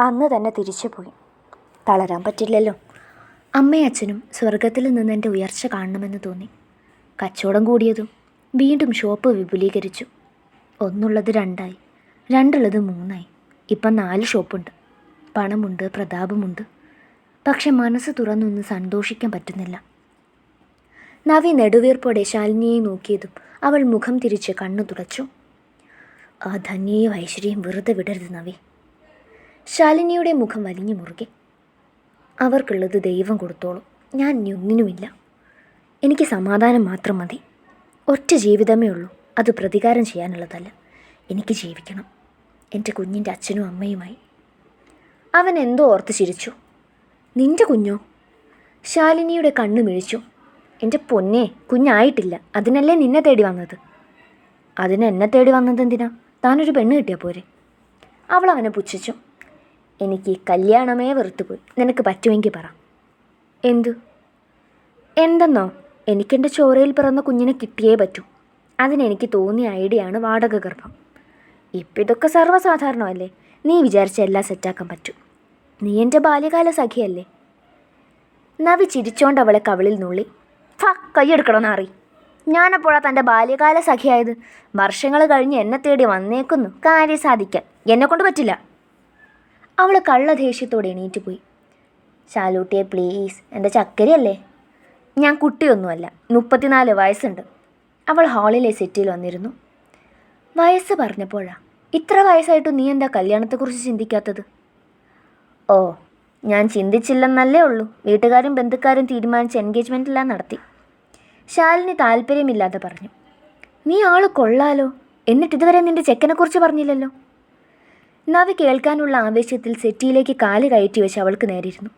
അന്ന് തന്നെ തിരിച്ചു പോയി തളരാൻ പറ്റില്ലല്ലോ. അമ്മയും അച്ഛനും സ്വർഗത്തിൽ നിന്ന് എന്റെ ഉയർച്ച കാണണമെന്ന് തോന്നി. കച്ചവടം കൂടിയതും വീണ്ടും ഷോപ്പ് വിപുലീകരിച്ചു. ഒന്നുള്ളത് രണ്ടായി രണ്ടുള്ളത് മൂന്നായി. ഇപ്പം നാല് ഷോപ്പുണ്ട്. പണമുണ്ട് പ്രതാപമുണ്ട്. പക്ഷെ മനസ്സ് തുറന്നൊന്ന് സന്തോഷിക്കാൻ പറ്റുന്നില്ല. നവി നെടുവീർപ്പോടെ ശാലിനിയെ നോക്കിയതും അവൾ മുഖം തിരിച്ച് കണ്ണു തുടച്ചു. ആ ധന്യയും ഐശ്വര്യം വെറുതെ വിടരുത് നവി. ശാലിനിയുടെ മുഖം വലിഞ്ഞു മുറുകെ. അവർക്കുള്ളത് ദൈവം കൊടുത്തോളും. ഞാൻ ഒന്നിനുമില്ല. എനിക്ക് സമാധാനം മാത്രം മതി. ഒറ്റ ജീവിതമേ ഉള്ളൂ. അത് പ്രതികാരം ചെയ്യാനുള്ളതല്ല. എനിക്ക് ജീവിക്കണം. എന്റെ കുഞ്ഞിന്റെ അച്ഛനും അമ്മയുമായി. അവൻ എന്തോ ഓർത്ത് ചിരിച്ചു. നിന്റെ കുഞ്ഞോ? ശാലിനിയുടെ കണ്ണു മിഴിച്ചു. എന്റെ പൊന്നെ കുഞ്ഞായിട്ടില്ല. അതിനല്ലേ നിന്നെ തേടി വന്നത്? അതിന് എന്നെ തേടി വന്നത് എന്തിനാ താനൊരു പെണ്ണ് കിട്ടിയാൽ പോരെ. അവൾ അവനെ പുച്ഛിച്ചു. എനിക്ക് കല്യാണമേ വെറുത്തുപോയി. നിനക്ക് പറ്റുമെങ്കിൽ പറ. എന്തു? എന്തെന്നോ? എനിക്കെന്റെ ചോരയിൽ പിറന്ന കുഞ്ഞിനെ കിട്ടിയേ പറ്റൂ. അതിനെനിക്ക് തോന്നിയ ഐഡിയയാണ് വാടക ഗർഭം ഇപ്പം ഇതൊക്കെ സർവസാധാരണമല്ലേ? നീ വിചാരിച്ച എല്ലാം സെറ്റാക്കാൻ പറ്റൂ. നീ എന്റെ ബാല്യകാല സഖിയല്ലേ? നവി ചിരിച്ചോണ്ട് അവളെ കവിളിൽ നുള്ളി. ഫ കൈയെടുക്കണം നാറി ഞാനപ്പോഴാ തന്റെ ബാല്യകാല സഖിയായത്. വർഷങ്ങൾ കഴിഞ്ഞ് എന്നെ തേടി വന്നേക്കുന്നു. കാര്യം സാധിക്കാൻ. എന്നെ കൊണ്ട് പറ്റില്ല. അവൾ കള്ള ദേഷ്യത്തോടെ എണീറ്റ് പോയി. ശാലൂട്ടിയെ പ്ലീസ് എന്റെ ചക്കരയല്ലേ? ഞാൻ കുട്ടിയൊന്നുമല്ല. മുപ്പത്തിനാല് വയസ്സുണ്ട്. അവൾ ഹാളിലെ സെറ്റിൽ വന്നിരുന്നു. വയസ്സ് പറഞ്ഞപ്പോഴാ. ഇത്ര വയസ്സായിട്ടും നീ എന്താ കല്യാണത്തെക്കുറിച്ച് ചിന്തിക്കാത്തത്? ഓ ഞാൻ ചിന്തിച്ചില്ലെന്നല്ലേ ഉള്ളൂ. വീട്ടുകാരും ബന്ധുക്കാരും തീരുമാനിച്ച് എൻഗേജ്മെന്റ് എല്ലാം നടത്തി. ശാലിന് താല്പര്യമില്ലാതെ പറഞ്ഞു. നീ ആൾ കൊള്ളാലോ. എന്നിട്ട് ഇതുവരെ നിന്റെ ചെക്കനെക്കുറിച്ച് പറഞ്ഞില്ലല്ലോ. നവി കേൾക്കാനുള്ള ആവേശത്തിൽ സെറ്റിയിലേക്ക് കാൽ കയറ്റി വെച്ച് അവൾക്ക് നേരിരുന്നു.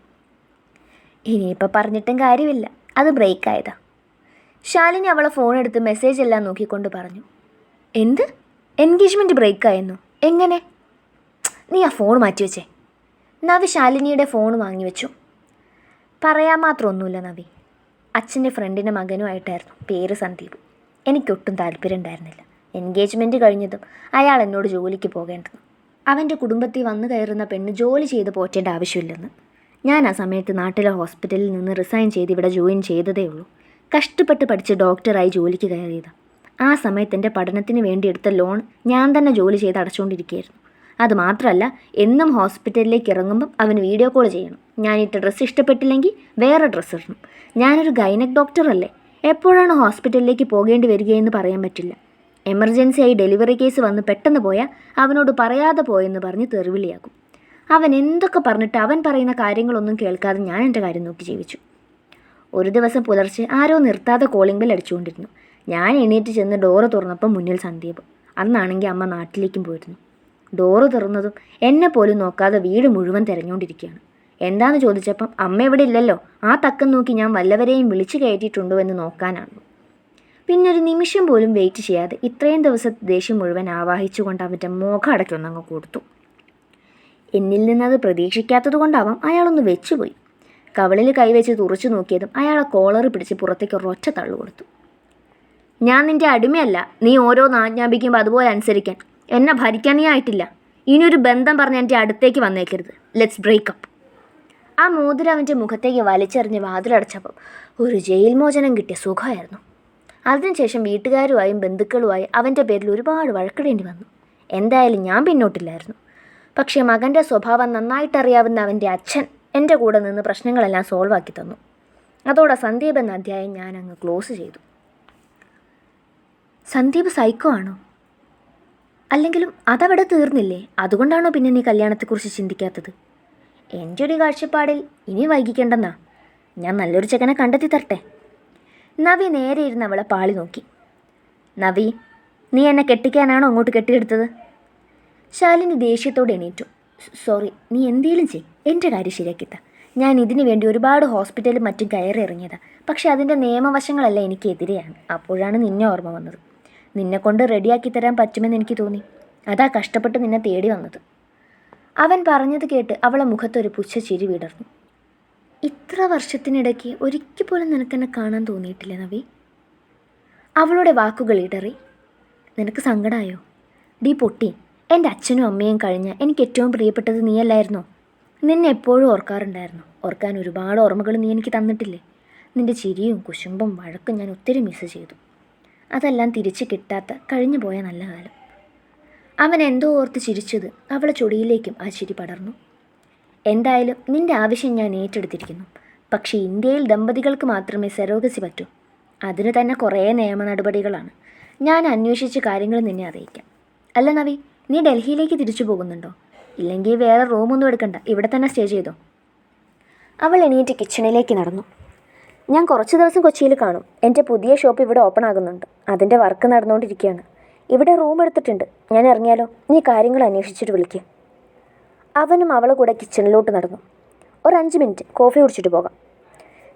ഇനിയിപ്പോൾ പറഞ്ഞിട്ടും കാര്യമില്ല. അത് ബ്രേക്ക് ആയതാ ശാലിനി അവളെ ഫോൺ എടുത്ത് മെസ്സേജ് എല്ലാം നോക്കിക്കൊണ്ട് പറഞ്ഞു. എന്ത്? എൻഗേജ്മെന്റ് ബ്രേക്ക് എങ്ങനെ? നീ ആ ഫോൺ മാറ്റി വെച്ചേ. നവി ശാലിനിയുടെ ഫോൺ വാങ്ങി വെച്ചു. പറയാൻ മാത്രം ഒന്നുമില്ല നവി. അച്ഛന്റെ ഫ്രണ്ടിന്റെ മകനുമായിട്ടായിരുന്നു പേര് സന്ദീപ്. എനിക്കൊട്ടും താല്പര്യം ഉണ്ടായിരുന്നില്ല എൻഗേജ്മെന്റ് കഴിഞ്ഞതും അയാൾ എന്നോട് ജോലിക്ക് പോകേണ്ടത്. അവന്റെ കുടുംബത്തിൽ വന്നു കയറുന്ന പെണ്ണ് ജോലി ചെയ്ത് പോറ്റേണ്ട ആവശ്യമില്ലെന്ന്. ഞാൻ ആ സമയത്ത് നാട്ടിലെ ഹോസ്പിറ്റലിൽ നിന്ന് റിസൈൻ ചെയ്ത് ഇവിടെ ജോയിൻ ചെയ്തതേ ഉള്ളൂ. കഷ്ടപ്പെട്ട് പഠിച്ച് ഡോക്ടറായി ജോലിക്ക് കയറിയതാണ് ആ സമയത്ത് എന്റെ പഠനത്തിന് വേണ്ടി എടുത്ത ലോൺ ഞാൻ തന്നെ ജോലി ചെയ്ത് അടച്ചുകൊണ്ടിരിക്കുകയായിരുന്നു. അതുമാത്രമല്ല എന്നും ഹോസ്പിറ്റലിലേക്ക് ഇറങ്ങുമ്പം അവന് വീഡിയോ കോൾ ചെയ്യണം. ഞാൻ ഇട്ട ഡ്രസ്സ് ഇഷ്ടപ്പെട്ടില്ലെങ്കിൽ വേറെ ഡ്രസ്സ് ഇടണം. ഞാനൊരു ഗൈനക് ഡോക്ടറല്ലേ? എപ്പോഴാണ് ഹോസ്പിറ്റലിലേക്ക് പോകേണ്ടി വരികയെന്ന് പറയാൻ പറ്റില്ല. എമർജൻസി ആയി ഡെലിവറി കേസ് വന്ന് പെട്ടെന്ന് പോയാൽ അവനോട് പറയാതെ പോയെന്ന് പറഞ്ഞ് തെറിവിളിയാക്കും. അവൻ എന്തൊക്കെ പറഞ്ഞിട്ട് അവൻ പറയുന്ന കാര്യങ്ങളൊന്നും കേൾക്കാതെ ഞാൻ എന്റെ കാര്യം നോക്കി ജീവിച്ചു. ഒരു ദിവസം പുലർച്ചെ ആരോ നിർത്താതെ കോളിംഗ് ബെൽ അടിച്ചുകൊണ്ടിരുന്നു. ഞാൻ എണീറ്റ് ചെന്ന് ഡോറ് തുറന്നപ്പോൾ മുന്നിൽ സന്ദീപ്. അന്നാണെങ്കിൽ അമ്മ നാട്ടിലേക്കും പോയിരുന്നു. ഡോറ് തുറന്നതും എന്നെ പോലും നോക്കാതെ വീട് മുഴുവൻ തിരഞ്ഞുകൊണ്ടിരിക്കുകയാണ് എന്താന്ന് ചോദിച്ചപ്പം അമ്മ ഇവിടെ ഇല്ലല്ലോ. ആ തക്കം നോക്കി ഞാൻ വല്ലവരെയും വിളിച്ചു കയറ്റിയിട്ടുണ്ടോ എന്ന് നോക്കാനാണ്. പിന്നെ ഒരു നിമിഷം പോലും വെയിറ്റ് ചെയ്യാതെ ഇത്രയും ദിവസത്തെ ദേഷ്യം മുഴുവൻ ആവാഹിച്ചുകൊണ്ട് അവന്റെ മുഖം അടയ്ക്കൊന്നങ്ങ് കൊടുത്തു. എന്നിൽ നിന്നത് പ്രതീക്ഷിക്കാത്തത് കൊണ്ടാവാം അയാളൊന്ന് വെച്ചുപോയി. കവളിൽ കൈവച്ച് തുറച്ചു നോക്കിയതും അയാളെ കോളർ പിടിച്ച് പുറത്തേക്ക് ഒരൊറ്റ തള്ളു കൊടുത്തു. ഞാൻ നിന്റെ അടിമയല്ല. നീ ഓരോ ആജ്ഞാപിക്കുമ്പോൾ അതുപോലെ അനുസരിക്കാൻ. എന്നെ ഭരിക്കാൻ നീ ആയിട്ടില്ല. ഇനിയൊരു ബന്ധം പറഞ്ഞ് എന്റെ അടുത്തേക്ക് വന്നേക്കരുത്. ലെറ്റ്സ് ബ്രേക്കപ്പ് ആ മോതിരം അവന്റെ മുഖത്തേക്ക് വലിച്ചെറിഞ്ഞ് വാതിലടച്ചപ്പം ഒരു ജയിൽ മോചനം കിട്ടിയ സുഖമായിരുന്നു. അതിനുശേഷം വീട്ടുകാരുമായും ബന്ധുക്കളുമായി അവന്റെ പേരിൽ ഒരുപാട് വഴക്കിടേണ്ടി വന്നു. എന്തായാലും ഞാൻ പിന്നോട്ടില്ലായിരുന്നു. പക്ഷേ മകന്റെ സ്വഭാവം നന്നായിട്ടറിയാവുന്ന അവന്റെ അച്ഛൻ എന്റെ കൂടെ നിന്ന് പ്രശ്നങ്ങളെല്ലാം സോൾവ് ആക്കി തന്നു. അതോടെ സന്ദീപ് എന്ന അധ്യായം ഞാൻ അങ്ങ് ക്ലോസ് ചെയ്തു. സന്ദീപ് സൈക്കോ ആണോ? അല്ലെങ്കിലും അതവിടെ തീർന്നില്ലേ? അതുകൊണ്ടാണോ പിന്നെ നീ കല്യാണത്തെക്കുറിച്ച് ചിന്തിക്കാത്തത്? എന്റെ ഒരു കാഴ്ചപ്പാടിൽ ഇനി വൈകിക്കണ്ടെന്നാ? ഞാൻ നല്ലൊരു ചെക്കനെ കണ്ടെത്തി തരട്ടെ. നവി നേരെ ഇരുന്ന് അവളെ പാളി നോക്കി. നവി നീ എന്നെ കെട്ടിക്കാനാണോ അങ്ങോട്ട് കെട്ടിയെടുത്തത്? ശാലിനി ദേഷ്യത്തോടെ എണീറ്റു. സോറി നീ എന്തേലും ചെയ് എന്റെ കാര്യം ശരിയാക്കിത്ത. ഞാൻ ഇതിനു വേണ്ടി ഒരുപാട് ഹോസ്പിറ്റലും മറ്റും കയറി ഇറങ്ങിയതാ. പക്ഷെ അതിന്റെ നിയമവശങ്ങളല്ല എനിക്കെതിരെയാണ് അപ്പോഴാണ് നിന്നെ ഓർമ്മ വന്നത്. നിന്നെ കൊണ്ട് റെഡിയാക്കി തരാൻ പറ്റുമെന്ന് എനിക്ക് തോന്നി. അതാ കഷ്ടപ്പെട്ട് നിന്നെ തേടി വന്നത്. അവൻ പറഞ്ഞത് കേട്ട് അവളെ മുഖത്തൊരു പുച്ഛ ചിരി വിടർന്നു. ഇത്ര വർഷത്തിനിടയ്ക്ക് ഒരിക്കൽ പോലും നിനക്കെന്നെ കാണാൻ തോന്നിയിട്ടില്ല നവി? അവളുടെ വാക്കുകൾ ഇടറി. നിനക്ക് സങ്കടമായോ ഡീ പൊട്ടി എന്റെ അച്ഛനും അമ്മയും കഴിഞ്ഞ എനിക്ക് ഏറ്റവും പ്രിയപ്പെട്ടത് നീയല്ലായിരുന്നോ? നിന്നെ എപ്പോഴും ഓർക്കാറുണ്ടായിരുന്നു. ഓർക്കാൻ ഒരുപാട് ഓർമ്മകൾ നീ എനിക്ക് തന്നിട്ടില്ലേ? നിന്റെ ചിരിയും കുശുമ്പും വഴക്കും ഞാൻ ഒത്തിരി മിസ് ചെയ്തു. അതെല്ലാം തിരിച്ചു കിട്ടാത്ത കഴിഞ്ഞു പോയ നല്ല കാലം. അവൻ എന്തോ ഓർത്ത് ചിരിച്ചത് അവളെ ചൊടിയിലേക്കും ആ ചിരി പടർന്നു. എന്തായാലും നിന്റെ ആവശ്യം ഞാൻ ഏറ്റെടുത്തിരിക്കുന്നു. പക്ഷേ ഇന്ത്യയിൽ ദമ്പതികൾക്ക് മാത്രമേ സെറോഗസി പറ്റൂ. അതിന് തന്നെ കുറേ നിയമ നടപടികളാണ്. ഞാൻ അന്വേഷിച്ച് കാര്യങ്ങൾ നിന്നെ അറിയിക്കാം. അല്ല നവി നീ ഡൽഹിയിലേക്ക് തിരിച്ചു പോകുന്നുണ്ടോ? ഇല്ലെങ്കിൽ വേറെ റൂമൊന്നും എടുക്കണ്ട. ഇവിടെ തന്നെ സ്റ്റേ ചെയ്തോ? അവൾ എണീറ്റ് കിച്ചണിലേക്ക് നടന്നു. ഞാൻ കുറച്ച് ദിവസം കൊച്ചിയിൽ കാണും. എന്റെ പുതിയ ഷോപ്പ് ഇവിടെ ഓപ്പൺ ആകുന്നുണ്ട്. അതിന്റെ വർക്ക് നടന്നുകൊണ്ടിരിക്കുകയാണ്. ഇവിടെ റൂം എടുത്തിട്ടുണ്ട്. ഞാൻ ഇറങ്ങിയാലോ? നീ കാര്യങ്ങൾ അന്വേഷിച്ചിട്ട് വിളിക്കുക അവനും അവളെ കൂടെ കിച്ചണിലോട്ട് നടന്നു. ഒരു അഞ്ച് മിനിറ്റ് കോഫി കുടിച്ചിട്ട് പോകാം.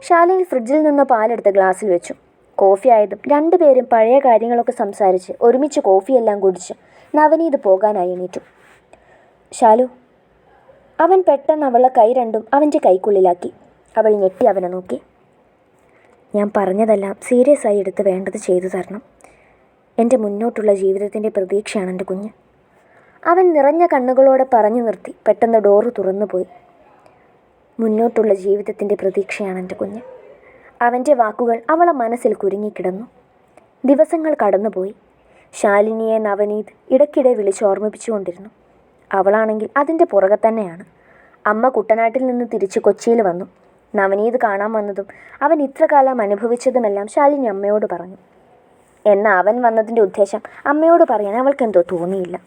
ശാലിനി ഫ്രിഡ്ജിൽ നിന്ന് പാലെടുത്ത് ഗ്ലാസ്സിൽ വെച്ചു. കോഫി ആയതും രണ്ടുപേരും പഴയ കാര്യങ്ങളൊക്കെ സംസാരിച്ച് ഒരുമിച്ച് കോഫിയെല്ലാം കുടിച്ച് നവനീത് പോകാനായി എണീറ്റു. ശാലു അവൻ പെട്ടെന്ന് അവളെ കൈ രണ്ടും അവന്റെ കൈക്കുള്ളിലാക്കി. അവൾ ഞെട്ടി അവനെ നോക്കി. ഞാൻ പറഞ്ഞതെല്ലാം സീരിയസ് ആയി എടുത്ത് വേണ്ടത് ചെയ്തു തരണം. എന്റെ മുന്നോട്ടുള്ള ജീവിതത്തിന്റെ പ്രതീക്ഷയാണ് എന്റെ കുഞ്ഞ്. അവൻ നിറഞ്ഞ കണ്ണുകളോടെ പറഞ്ഞു നിർത്തി. പെട്ടെന്ന് ഡോറ് തുറന്നു പോയി മുന്നോട്ടുള്ള ജീവിതത്തിന്റെ പ്രതീക്ഷയാണ് എന്റെ കുഞ്ഞ്. അവന്റെ വാക്കുകൾ അവളെ മനസ്സിൽ കുരുങ്ങിക്കിടന്നു. ദിവസങ്ങൾ കടന്നുപോയി. ശാലിനിയെ നവനീത് ഇടയ്ക്കിടെ വിളിച്ച് ഓർമ്മിപ്പിച്ചുകൊണ്ടിരുന്നു. അവളാണെങ്കിൽ അതിന്റെ പുറകെ തന്നെയാണ്. അമ്മ കുട്ടനാട്ടിൽ നിന്ന് തിരിച്ച് കൊച്ചിയിൽ വന്നു. നവനീത് കാണാൻ വന്നതും അവൻ ഇത്രകാലം അനുഭവിച്ചതുമെല്ലാം ശാലിനി അമ്മയോട് പറഞ്ഞു. എന്നാൽ അവൻ വന്നതിന്റെ ഉദ്ദേശം അമ്മയോട് പറയാൻ അവൾക്കെന്തോ തോന്നിയില്ല.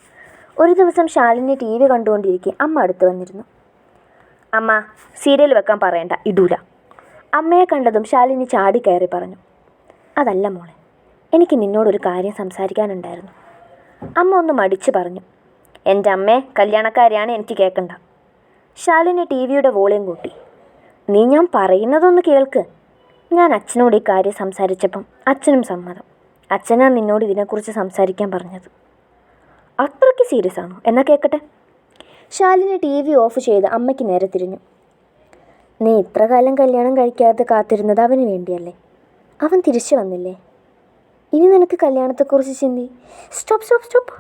ഒരു ദിവസം ശാലിനി ടി വി കണ്ടുകൊണ്ടിരിക്കെ അമ്മ അടുത്ത് വന്നിരുന്നു. അമ്മ സീരിയൽ വെക്കാൻ പറയണ്ട ഇടൂല. അമ്മയെ കണ്ടതും ശാലിനി ചാടി കയറി പറഞ്ഞു. അതല്ല മോളെ എനിക്ക് നിന്നോടൊരു കാര്യം സംസാരിക്കാനുണ്ടായിരുന്നു. അമ്മ ഒന്ന് മടിച്ച് പറഞ്ഞു. എന്റെ അമ്മേ കല്യാണക്കാരിയാണ് എനിക്ക് കേൾക്കണ്ട ശാലിനി ടി വിയുടെ വോളിയം കൂട്ടി. നീ ഞാൻ പറയുന്നതൊന്ന് കേൾക്ക്. ഞാൻ അച്ഛനോട് ഈ കാര്യം സംസാരിച്ചപ്പം അച്ഛനും സമ്മതം. അച്ഛനാ നിന്നോട് ഇതിനെക്കുറിച്ച് സംസാരിക്കാൻ പറഞ്ഞത്. അത്രയ്ക്ക് സീരിയസ് ആണോ? എന്നാൽ കേൾക്കട്ടെ ശാലിനി ടി വി ഓഫ് ചെയ്ത് അമ്മയ്ക്ക് നേരെ തിരിഞ്ഞു. നീ ഇത്ര കാലം കല്യാണം കഴിക്കാതെ കാത്തിരുന്നത് അവന് വേണ്ടിയല്ലേ? അവൻ തിരിച്ചു വന്നില്ലേ? ഇനി നിനക്ക് കല്യാണത്തെക്കുറിച്ച് ചിന്തി. സ്റ്റോപ്പ് സ്റ്റോപ്പ് സ്റ്റോപ്പ്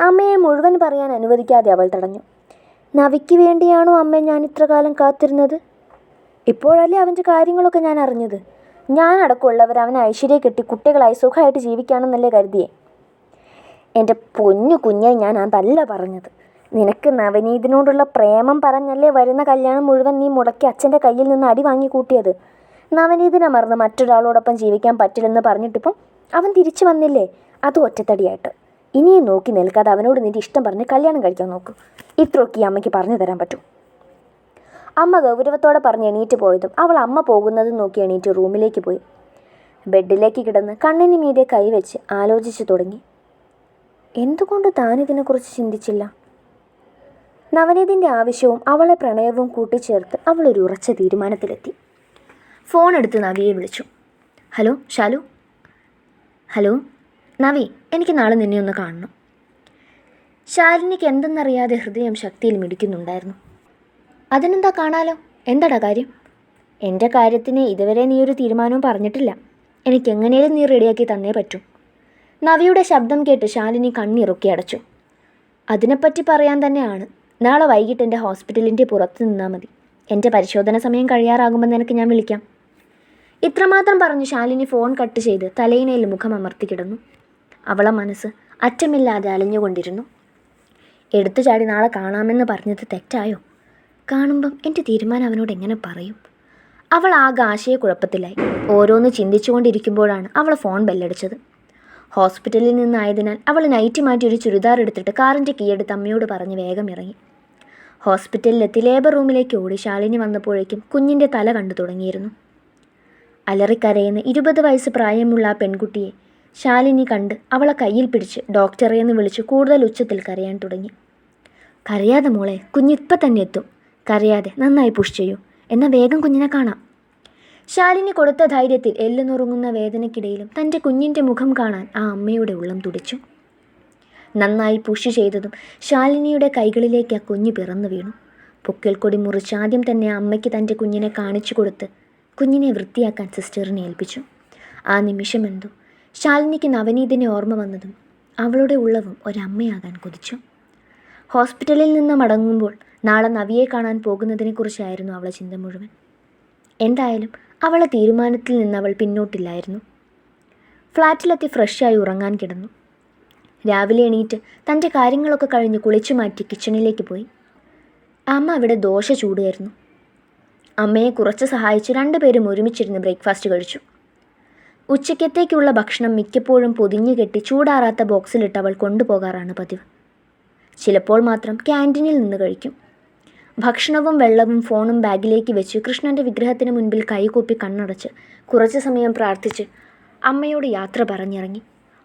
അമ്മയെ മുഴുവൻ പറയാൻ അനുവദിക്കാതെ അവൾ തടഞ്ഞു. നവിക്ക് വേണ്ടിയാണോ അമ്മ ഞാൻ ഇത്ര കാലം കാത്തിരുന്നത്? ഇപ്പോഴല്ലേ അവന്റെ കാര്യങ്ങളൊക്കെ ഞാൻ അറിഞ്ഞത്. ഞാൻ അടക്കമുള്ളവർ അവൻ ഐശ്വര്യ കെട്ടി കുട്ടികളായി സുഖമായിട്ട് ജീവിക്കുകയാണെന്നല്ലേ കരുതിയേ. എന്റെ പൊന്നു കുഞ്ഞെ ഞാൻ അതല്ല പറഞ്ഞത്. നിനക്ക് നവനീതിനോടുള്ള പ്രേമം പറഞ്ഞല്ലേ വരുന്ന കല്യാണം മുഴുവൻ നീ മുടക്കി അച്ഛന്റെ കയ്യിൽ നിന്ന് അടി വാങ്ങി കൂട്ടിയത്? നവനീതിനെ മറന്ന് മറ്റൊരാളോടൊപ്പം ജീവിക്കാൻ പറ്റില്ലെന്ന് പറഞ്ഞിട്ടിപ്പം അവൻ തിരിച്ചു വന്നില്ലേ? അത് ഒറ്റത്തടിയായിട്ട്. ഇനിയും നോക്കി നിൽക്കാതെ അവനോട് നിന്റെ ഇഷ്ടം പറഞ്ഞ് കല്യാണം കഴിക്കാൻ നോക്കൂ. ഇത്രയൊക്കെ ഈ അമ്മയ്ക്ക് പറഞ്ഞു തരാൻ പറ്റും. അമ്മ ഗൗരവത്തോടെ പറഞ്ഞ് എണീറ്റ് പോയതും അവൾ അമ്മ പോകുന്നത് നോക്കി എണീറ്റ് റൂമിലേക്ക് പോയി. ബെഡിലേക്ക് കിടന്ന് കണ്ണിന് മീതെ കൈവച്ച് ആലോചിച്ചു തുടങ്ങി. എന്തുകൊണ്ട് താൻ ഇതിനെക്കുറിച്ച് ചിന്തിച്ചില്ല? നവനീതിന്റെ ആവശ്യവും അവളെ പ്രണയവും കൂട്ടിച്ചേർത്ത് അവൾ ഒരു ഉറച്ച തീരുമാനത്തിലെത്തി. ഫോൺ എടുത്ത് നവിയെ വിളിച്ചു. Hello Shalu hello? നവി എനിക്ക് നാളെ നിന്നെ ഒന്ന് കാണണം. ശാലിനിക്ക് എന്തെന്നറിയാതെ ഹൃദയം ശക്തിയിൽ മിടിക്കുന്നുണ്ടായിരുന്നു. അതിനെന്താ കാണാലോ? എന്താടാ കാര്യം? എന്റെ കാര്യത്തിന് ഇതുവരെ നീ ഒരു തീരുമാനവും പറഞ്ഞിട്ടില്ല. എനിക്ക് എങ്ങനെയും നീ റെഡിയാക്കി തന്നേ പറ്റൂ. നവിയുടെ ശബ്ദം കേട്ട് ശാലിനി കണ്ണിറുക്കി അടച്ചു. അതിനെപ്പറ്റി പറയാൻ തന്നെയാണ്. നാളെ വൈകിട്ട് എന്റെ ഹോസ്പിറ്റലിന്റെ പുറത്ത് നിന്നാൽ മതി. എന്റെ പരിശോധന സമയം കഴിയാറാകുമ്പോൾ നിനക്ക് ഞാൻ വിളിക്കാം. ഇത്രമാത്രം പറഞ്ഞു ശാലിനി ഫോൺ കട്ട് ചെയ്ത് തലയിണയിൽ മുഖം അമർത്തി കിടന്നു. അവളെ മനസ്സ് അറ്റമില്ലാതെ അലഞ്ഞുകൊണ്ടിരുന്നു. എടുത്തു ചാടി നാളെ കാണാമെന്ന് പറഞ്ഞത് തെറ്റായോ? കാണുമ്പം എന്റെ തീരുമാനം അവനോട് എങ്ങനെ പറയും? അവൾ ആകെ ആശയക്കുഴപ്പത്തിലായി. ഓരോന്ന് ചിന്തിച്ചുകൊണ്ടിരിക്കുമ്പോഴാണ് അവൾ ഫോൺ ബെല്ലടിച്ചത്. ഹോസ്പിറ്റലിൽ നിന്നായതിനാൽ അവൾ നൈറ്റ് മാറ്റി ഒരു ചുരിദാർ എടുത്തിട്ട് കാറിന്റെ കീയെടുത്ത് അമ്മയോട് പറഞ്ഞ് വേഗം ഇറങ്ങി. ഹോസ്പിറ്റലിലെത്തി ലേബർ റൂമിലേക്ക് ഓടി ശാലിനി വന്നപ്പോഴേക്കും കുഞ്ഞിന്റെ തല കണ്ടു തുടങ്ങിയിരുന്നു. അലറിക്കരയുന്ന ഇരുപത് വയസ്സ് പ്രായമുള്ള ആ പെൺകുട്ടിയെ ശാലിനി കണ്ട് അവളെ കയ്യിൽ പിടിച്ച് ഡോക്ടറെ എന്ന് വിളിച്ച് കൂടുതൽ ഉച്ചത്തിൽ കരയാൻ തുടങ്ങി. കരയാതെ മോളെ കുഞ്ഞിപ്പം തന്നെ എത്തും. കരയാതെ നന്നായി പുഷ് ചെയ്യൂ. എന്നാൽ വേഗം കുഞ്ഞിനെ കാണാം. ശാലിനി കൊടുത്ത ധൈര്യത്തിൽ എല്ലുനുറുങ്ങുന്ന വേദനയ്ക്കിടയിലും തന്റെ കുഞ്ഞിന്റെ മുഖം കാണാൻ ആ അമ്മയുടെ ഉള്ളം തുടിച്ചു. നന്നായി പുഷ് ചെയ്തതും ശാലിനിയുടെ കൈകളിലേക്ക് ആ കുഞ്ഞ് പിറന്നു വീണു. പൊക്കിൽ കൊടി മുറിച്ച് ആദ്യം തന്നെ അമ്മയ്ക്ക് തന്റെ കുഞ്ഞിനെ കാണിച്ചു കൊടുത്ത് കുഞ്ഞിനെ വൃത്തിയാക്കാൻ സിസ്റ്ററിനെ ഏൽപ്പിച്ചു. ആ നിമിഷമെന്തോ ശാലിനിക്ക് നവനീതിനെ ഓർമ്മ വന്നതും അവളുടെ ഉള്ളവും ഒരമ്മയാകാൻ കൊതിച്ചു. ഹോസ്പിറ്റലിൽ നിന്ന് മടങ്ങുമ്പോൾ നാളെ നവിയെ കാണാൻ പോകുന്നതിനെക്കുറിച്ചായിരുന്നു അവളെ ചിന്ത മുഴുവൻ. എന്തായാലും അവളെ തീരുമാനത്തിൽ നിന്ന് അവൾ പിന്നോട്ടില്ലായിരുന്നു. ഫ്ലാറ്റിലെത്തി ഫ്രഷായി ഉറങ്ങാൻ കിടന്നു. രാവിലെ എണീറ്റ് തന്റെ കാര്യങ്ങളൊക്കെ കഴിഞ്ഞ് കുളിച്ചു മാറ്റി കിച്ചണിലേക്ക് പോയി. അമ്മ അവിടെ ദോശ ചൂടുകയായിരുന്നു. അമ്മയെ കുറച്ച് സഹായിച്ച് രണ്ടുപേരും ഒരുമിച്ചിരുന്ന് ബ്രേക്ക്ഫാസ്റ്റ് കഴിച്ചു. ഉച്ചയ്ക്കത്തേക്കുള്ള ഭക്ഷണം മിക്കപ്പോഴും പൊതിഞ്ഞു കെട്ടി ചൂടാറാത്ത ബോക്സിലിട്ട് അവൾ കൊണ്ടുപോകാറാണ് പതിവ്. ചിലപ്പോൾ മാത്രം ക്യാന്റീനിൽ നിന്ന് കഴിക്കും. ഭക്ഷണവും വെള്ളവും ഫോണും ബാഗിലേക്ക് വെച്ച് കൃഷ്ണന്റെ വിഗ്രഹത്തിന് മുൻപിൽ കൈകൂപ്പി കണ്ണടച്ച് കുറച്ച് സമയം പ്രാർത്ഥിച്ച് അമ്മയോട് യാത്ര പറഞ്ഞിറങ്ങി.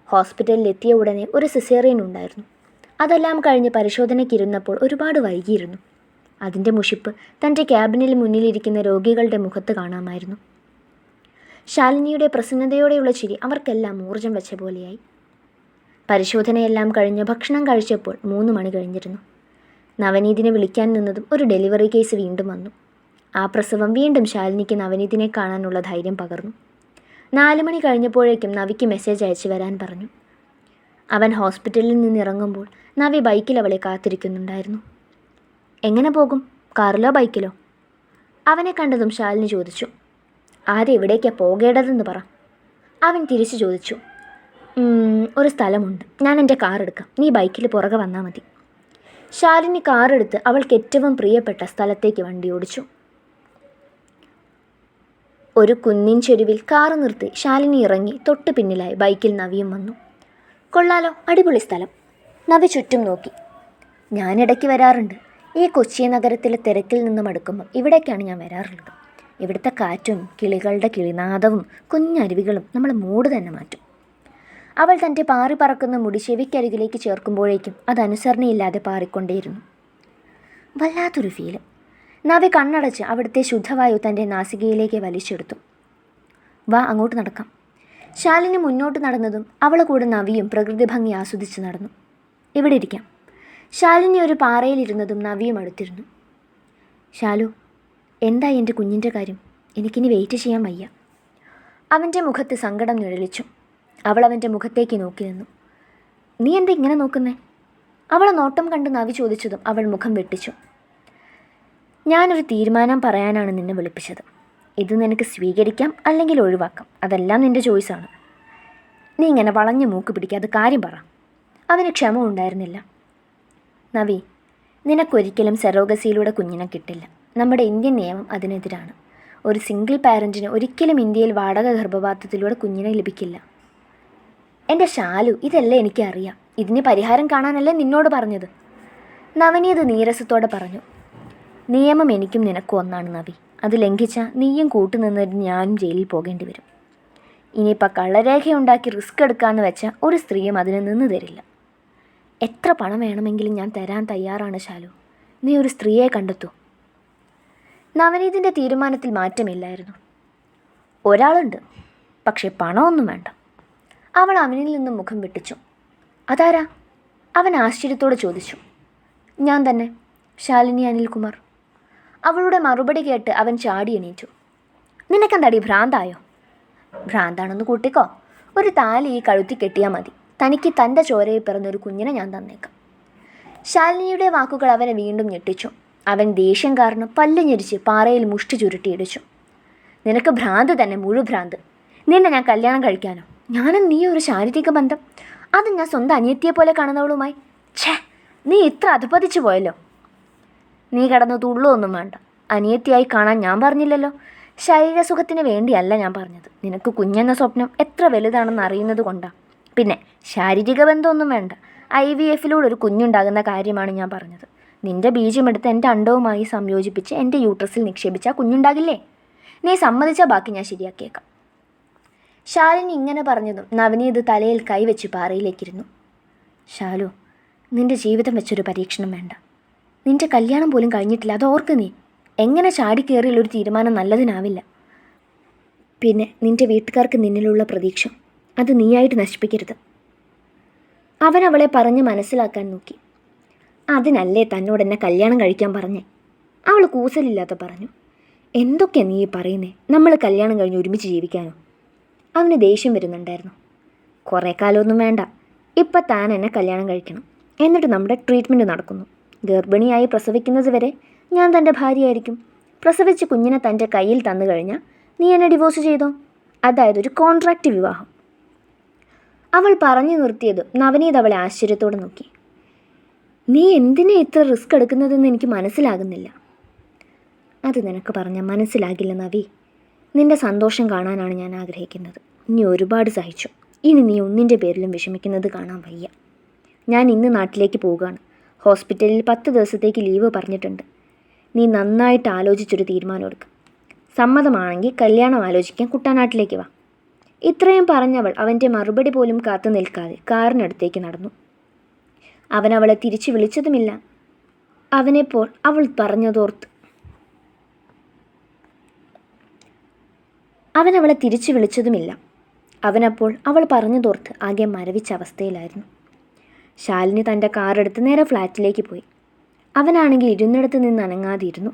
ഹോസ്പിറ്റലിൽ എത്തിയ ഉടനെ ഒരു സിസേറിയൻ ഉണ്ടായിരുന്നു. അതെല്ലാം കഴിഞ്ഞ് പരിശോധനയ്ക്കിരുന്നപ്പോൾ ഒരുപാട് വൈകിയിരുന്നു. അതിന്റെ മുഷിപ്പ് തന്റെ ക്യാബിനിൽ മുന്നിലിരിക്കുന്ന രോഗികളുടെ മുഖത്ത് കാണാമായിരുന്നു. ശാലിനിയുടെ പ്രസന്നതയോടെയുള്ള ചിരി അവർക്കെല്ലാം ഊർജം വെച്ച പോലെയായി. പരിശോധനയെല്ലാം കഴിഞ്ഞ് ഭക്ഷണം കഴിച്ചപ്പോൾ മൂന്ന് മണി കഴിഞ്ഞിരുന്നു. നവനീതിനെ വിളിക്കാൻ നിന്നതും ഒരു ഡെലിവറി കേസ് വീണ്ടും വന്നു. ആ പ്രസവം വീണ്ടും ശാലിനിക്ക് നവനീതിനെ കാണാനുള്ള ധൈര്യം പകർന്നു. നാല് മണി കഴിഞ്ഞപ്പോഴേക്കും നവിക്ക് മെസ്സേജ് അയച്ചു വരാൻ പറഞ്ഞു. അവൻ ഹോസ്പിറ്റലിൽ നിന്ന് ഇറങ്ങുമ്പോൾ നവി ബൈക്കിൽ അവളെ കാത്തിരിക്കുന്നുണ്ടായിരുന്നു. എങ്ങനെ പോകും? കാറിലോ ബൈക്കിലോ? അവനെ കണ്ടതും ശാലിനി ചോദിച്ചു. ആരെ എവിടേക്കാ പോകേണ്ടതെന്ന് പറ. അവൻ തിരിച്ചു ചോദിച്ചു. ഒരു സ്ഥലമുണ്ട്. ഞാൻ എന്റെ കാർ എടുക്കാം. നീ ബൈക്കിൽ പുറകെ വന്നാൽ മതി. ശാലിനി കാറെടുത്ത് അവൾക്ക് ഏറ്റവും പ്രിയപ്പെട്ട സ്ഥലത്തേക്ക് വണ്ടി ഓടിച്ചു. ഒരു കുന്നിൻ ചെരുവിൽ കാറ് നിർത്തി ശാലിനി ഇറങ്ങി തൊട്ടു പിന്നിലായി ബൈക്കിൽ നവിയും വന്നു. കൊള്ളാലോ അടിപൊളി സ്ഥലം. നവി ചുറ്റും നോക്കി. ഞാനിടയ്ക്ക് വരാറുണ്ട്. ഈ കൊച്ചി നഗരത്തിലെ തിരക്കിൽ നിന്നും മടുക്കുമ്പോൾ ഇവിടേക്കാണ് ഞാൻ വരാറുള്ളത്. ഇവിടുത്തെ കാറ്റും കിളികളുടെ കിളിനാദവും കുഞ്ഞരുവികളും നമ്മളെ മൂഡ് തന്നെ മാറ്റും. അവൾ തന്റെ പാറി പറക്കുന്ന മുടി ചെവിക്കരികിലേക്ക് ചേർക്കുമ്പോഴേക്കും അത് അനുസരണയില്ലാതെ പാറിക്കൊണ്ടേയിരുന്നു. വല്ലാത്തൊരു ഫീൽ നവി കണ്ണടച്ച് അവിടുത്തെ ശുദ്ധവായു തന്റെ നാസികയിലേക്ക് വലിച്ചെടുത്തു. വാ അങ്ങോട്ട് നടക്കാം. ശാലിനി മുന്നോട്ട് നടന്നതും അവളെ കൂടെ നവിയും പ്രകൃതി ഭംഗി ആസ്വദിച്ച് നടന്നു. ഇവിടെ ഇരിക്കാം. ശാലിനി ഒരു പാറയിലിരുന്നതും നവിയും അടുത്തിരുന്നു. ശാലു എന്തായി എന്റെ കുഞ്ഞിന്റെ കാര്യം? എനിക്കിനി വെയിറ്റ് ചെയ്യാൻ വയ്യ. അവന്റെ മുഖത്ത് സങ്കടം നിഴലിച്ചു. അവൾ അവന്റെ മുഖത്തേക്ക് നോക്കി നിന്നു. നീ എന്താ ഇങ്ങനെ നോക്കുന്നേ? അവളെ നോട്ടം കണ്ട് നവി ചോദിച്ചതും അവൾ മുഖം വെട്ടിച്ചു. ഞാനൊരു തീരുമാനം പറയാനാണ് നിന്നെ വിളിപ്പിച്ചത്. ഇത് നിനക്ക് സ്വീകരിക്കാം അല്ലെങ്കിൽ ഒഴിവാക്കാം. അതെല്ലാം നിന്റെ ചോയ്സാണ് നീ ഇങ്ങനെ വളഞ്ഞു മൂക്ക് പിടിക്കാതെ കാര്യം പറ. അവന് ക്ഷമ ഉണ്ടായിരുന്നില്ല. നവി നിനക്കൊരിക്കലും സെറോഗസിയിലൂടെ കുഞ്ഞിനെ കിട്ടില്ല. നമ്മുടെ ഇന്ത്യൻ നിയമം അതിനെതിരാണ്. ഒരു സിംഗിൾ പാരന്റിന് ഒരിക്കലും ഇന്ത്യയിൽ വാടക ഗർഭപാത്രത്തിലൂടെ കുഞ്ഞിനെ ലഭിക്കില്ല. എന്റെ ശാലു ഇതല്ലേ എനിക്കറിയാം. ഇതിന് പരിഹാരം കാണാനല്ലേ നിന്നോട് പറഞ്ഞത്? നവനീത് നീരസത്തോടെ പറഞ്ഞു. നിയമം എനിക്കും നിനക്കും ഒന്നാണ് നവി. അത് ലംഘിച്ചാൽ നീയും കൂട്ടുനിന്നൊരു ഞാനും ജയിലിൽ പോകേണ്ടി വരും. ഇനിയിപ്പോൾ കള്ളരേഖയുണ്ടാക്കി റിസ്ക് എടുക്കാമെന്ന് വെച്ചാൽ ഒരു സ്ത്രീയും അതിന് നിന്ന് തരില്ല. എത്ര പണം വേണമെങ്കിലും ഞാൻ തരാൻ തയ്യാറാണ് ശാലു. നീ ഒരു സ്ത്രീയെ കണ്ടെത്തൂ. നവനീതിന്റെ തീരുമാനത്തിൽ മാറ്റമില്ലായിരുന്നു. ഒരാളുണ്ട്. പക്ഷേ പണമൊന്നും വേണ്ട. അവൾ അവനിൽ നിന്നും മുഖം വിട്ടിച്ചു. അതാരാ? അവൻ ആശ്ചര്യത്തോടെ ചോദിച്ചു. ഞാൻ തന്നെ ശാലിനി അനിൽകുമാർ. അവളുടെ മറുപടി കേട്ട് അവൻ ചാടി എണീറ്റു. നിനക്കെന്താടി ഭ്രാന്തായോ? ഭ്രാന്താണെന്ന് കൂട്ടിക്കോ. ഒരു താലി ഈ കഴുത്തി കെട്ടിയാൽ മതി. തനിക്ക് തന്റെ ചോരയിൽ പിറന്നൊരു കുഞ്ഞിനെ ഞാൻ തന്നേക്കാം. ശാലിനിയുടെ വാക്കുകൾ അവനെ വീണ്ടും ഞെട്ടിച്ചു. അവൻ ദേഷ്യം കാരണം പല്ല് ഞെരിച്ച് പാറയിൽ മുഷ്ടി ചുരുട്ടിയിടിച്ചു. നിനക്ക് ഭ്രാന്ത് തന്നെ മുഴുഭ്രാന്ത്. നിന്നെ ഞാൻ കല്യാണം കഴിക്കാനോ? ഞാനും നീ ഒരു ശാരീരിക ബന്ധം. അത് ഞാൻ സ്വന്തം അനിയത്തിയെ പോലെ കാണുന്നവളുമായി. ഛേ നീ ഇത്ര അധപതിച്ചു പോയല്ലോ. നീ കിടന്ന് തുള്ളൊന്നും വേണ്ട. അനിയത്തിയായി കാണാൻ ഞാൻ പറഞ്ഞില്ലല്ലോ. ശരീരസുഖത്തിന് വേണ്ടിയല്ല ഞാൻ പറഞ്ഞത്. നിനക്ക് കുഞ്ഞെന്ന സ്വപ്നം എത്ര വലുതാണെന്ന് അറിയുന്നത് കൊണ്ടാണ് പിന്നെ ശാരീരിക ബന്ധമൊന്നും വേണ്ട. ഐ വി എഫിലൂടെ ഒരു കുഞ്ഞുണ്ടാകുന്ന കാര്യമാണ് ഞാൻ പറഞ്ഞത്. നിന്റെ ബീജമെടുത്ത് എന്റെ അണ്ടവുമായി സംയോജിപ്പിച്ച് എന്റെ യൂട്രസിൽ നിക്ഷേപിച്ചാൽ കുഞ്ഞുണ്ടാകില്ലേ? നീ സമ്മതിച്ചാൽ ബാക്കി ഞാൻ ശരിയാക്കിയേക്കാം. ശാലിനി ഇങ്ങനെ പറഞ്ഞതും നവനീത് തലയിൽ കൈവച്ച് പാറയിലേക്കിരുന്നു. ശാലു നിന്റെ ജീവിതം വെച്ചൊരു പരീക്ഷണം വേണ്ട. നിന്റെ കല്യാണം പോലും കഴിഞ്ഞിട്ടില്ല അത് ഓർക്ക് നീ. എങ്ങനെ ചാടിക്കേറിയുള്ള ഒരു തീരുമാനം നല്ലതിനാവില്ല. പിന്നെ നിന്റെ വീട്ടുകാർക്ക് നിന്നിലുള്ള പ്രതീക്ഷ അത് നീയായിട്ട് നശിപ്പിക്കരുത്. അവൻ അവളെ പറഞ്ഞ് മനസ്സിലാക്കാൻ നോക്കി. അതിനല്ലേ തന്നോട് എന്നെ കല്യാണം കഴിക്കാൻ പറഞ്ഞേ? അവൾ കൂസലില്ലാത്ത പറഞ്ഞു. എന്തൊക്കെയാണ് നീ പറയുന്നേ? നമ്മൾ കല്യാണം കഴിഞ്ഞ് ഒരുമിച്ച് ജീവിക്കാനോ? അവന് ദേഷ്യം വരുന്നുണ്ടായിരുന്നു. കുറേ കാലമൊന്നും വേണ്ട. ഇപ്പം താൻ എന്നെ കല്യാണം കഴിക്കണം. എന്നിട്ട് നമ്മുടെ ട്രീറ്റ്മെന്റ് നടക്കുന്നു. ഗർഭിണിയായി പ്രസവിക്കുന്നത് വരെ ഞാൻ തന്റെ ഭാര്യയായിരിക്കും. പ്രസവിച്ച് കുഞ്ഞിനെ തന്റെ കയ്യിൽ തന്നു കഴിഞ്ഞാൽ നീ എന്നെ ഡിവോഴ്സ് ചെയ്തോ? അതായത് ഒരു കോൺട്രാക്റ്റ് വിവാഹം. അവൾ പറഞ്ഞു നിർത്തിയത് നവനീത് അവളെ ആശ്ചര്യത്തോടെ നോക്കി. നീ എന്തിനെ ഇത്ര റിസ്ക് എടുക്കുന്നതെന്ന് എനിക്ക് മനസ്സിലാകുന്നില്ല. അത് നിനക്ക് പറഞ്ഞാൽ മനസ്സിലാകില്ല നവി. നിന്റെ സന്തോഷം കാണാനാണ് ഞാൻ ആഗ്രഹിക്കുന്നത്. നീ ഒരുപാട് സഹിച്ചു. ഇനി നീ ഒന്നിന്റെ പേരിലും വിഷമിക്കുന്നത് കാണാൻ വയ്യ. ഞാൻ ഇന്ന് നാട്ടിലേക്ക് പോവുകയാണ്. ഹോസ്പിറ്റലിൽ പത്ത് ദിവസത്തേക്ക് ലീവ് പറഞ്ഞിട്ടുണ്ട്. നീ നന്നായിട്ട് ആലോചിച്ചൊരു തീരുമാനം സമ്മതമാണെങ്കിൽ കല്യാണം ആലോചിക്കാൻ കുട്ടനാട്ടിലേക്ക് വാ. ഇത്രയും പറഞ്ഞവൾ അവന്റെ മറുപടി പോലും കാത്തു നിൽക്കാതെ കാറിനടുത്തേക്ക് നടന്നു. അവനവളെ തിരിച്ചു വിളിച്ചതുമില്ല. അവനെപ്പോൾ അവൾ പറഞ്ഞതോർത്ത് അവൻ അവളെ തിരിച്ചു വിളിച്ചതുമില്ല. അവനപ്പോൾ അവൾ പറഞ്ഞതോർത്ത് ആകെ മരവിച്ച അവസ്ഥയിലായിരുന്നു. ശാലിനി തന്റെ കാറെടുത്ത് നേരെ ഫ്ലാറ്റിലേക്ക് പോയി. അവനാണെങ്കിൽ ഇരുന്നിടത്ത് നിന്ന് അനങ്ങാതിരുന്നു.